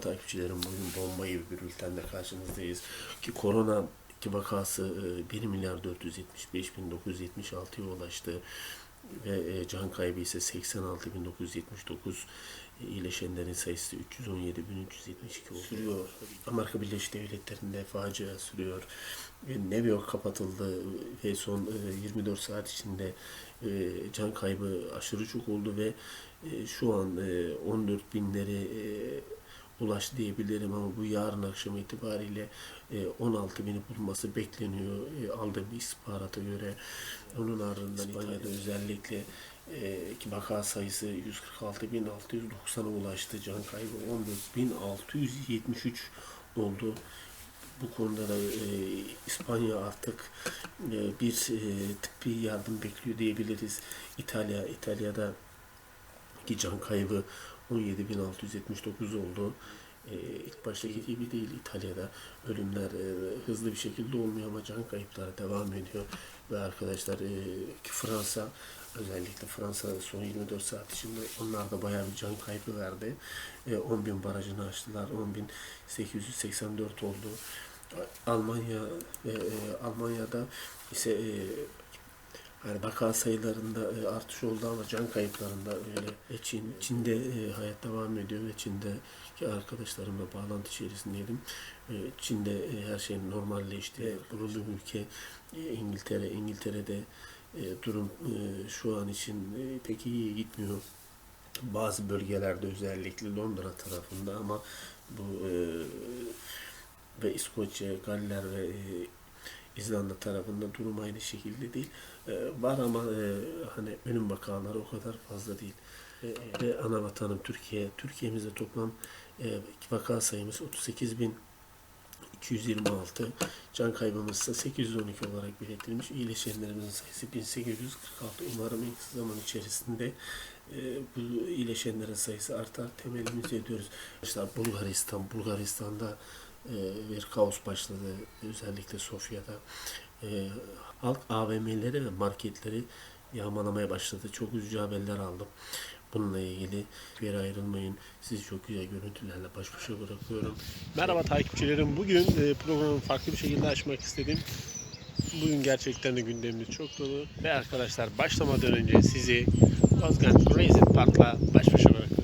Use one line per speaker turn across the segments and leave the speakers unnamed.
Merhaba takipçilerim. Bugün bomba gibi bir bültenle karşınızdayız. Ki korona ki vakası e, 1 milyar 475 bin 976'ya ulaştı. Ve e, can kaybı ise 86 bin 979. E, iyileşenlerin sayısı 317 bin 372 oldu. Sürüyor. Amerika Birleşik Devletleri'nde facia sürüyor. E, New York kapatıldı ve son e, 24 saat içinde e, can kaybı aşırı çok oldu ve e, şu an e, 14 binleri e, ulaştı diyebilirim ama bu yarın akşam itibariyle e, 16 bini bulması bekleniyor e, aldığım istihbarata göre. Onun ardından İspanya'da özellikle e, ki vaka sayısı 146.690'a ulaştı. Can kaybı 14.673 oldu. Bu konuda da e, İspanya artık e, bir e, tıbbi yardım bekliyor diyebiliriz. İtalya, İtalya'da ki can kaybı 17.679 oldu. Ee, ilk baştaki gibi değil İtalya'da ölümler e, hızlı bir şekilde olmuyor ama can kayıpları devam ediyor ve arkadaşlar e, Fransa özellikle Fransa son 24 saat içinde onlar da bayağı bir can kaybı verdi. E, 10 bin barajını açtılar. 10.884 oldu. Almanya ve e, Almanya'da ise e, yani vaka sayılarında e, artış oldu ama can kayıplarında öyle. E, Çin, Çin'de e, hayat devam ediyor ve Çin'deki arkadaşlarımla bağlantı içerisindeydim. Çin'de her şey normalleşti. Kurulu ülke İngiltere, İngiltere'de durum şu an için pek iyi gitmiyor. Bazı bölgelerde özellikle Londra tarafında ama bu ve İskoçya, Galler ve İzlanda tarafında durum aynı şekilde değil. E, var ama e, hani ölüm vakaları o kadar fazla değil. E, ve ana vatanım Türkiye. Türkiye'mizde toplam e, vaka sayımız 38 bin 226. Can kaybımız ise 812 olarak belirtilmiş. İyileşenlerimizin sayısı 1846. Umarım en kısa zaman içerisinde e, bu iyileşenlerin sayısı artar. Temelimizi ediyoruz. İşte Bulgaristan, Bulgaristan'da bir kaos başladı. Özellikle Sofya'da. E, halk AVM'leri ve marketleri yağmalamaya başladı. Çok üzücü haberler aldım. Bununla ilgili bir ayrılmayın. Sizi çok güzel görüntülerle baş başa bırakıyorum. Merhaba takipçilerim. Bugün e, programı farklı bir şekilde açmak istedim. Bugün gerçekten de gündemimiz çok dolu. Ve arkadaşlar başlamadan önce sizi Ozgan Racing Park'la baş başa bırakıyorum.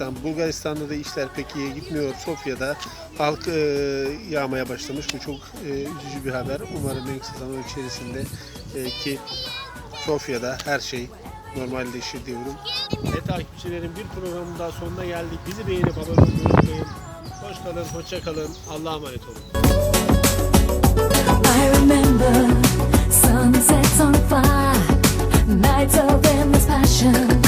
Yunanistan, Bulgaristan'da da işler pek iyi gitmiyor. Sofya'da halk e, yağmaya başlamış. Bu çok e, üzücü bir haber. Umarım en kısa zaman içerisinde e, ki Sofya'da her şey normalleşir diyorum. Ve takipçilerin bir programın daha sonuna geldik. Bizi beğenip abone olmayı unutmayın. Hoş kalın, hoşça kalın. Allah'a emanet olun.
I remember sunsets on fire, nights of endless passion.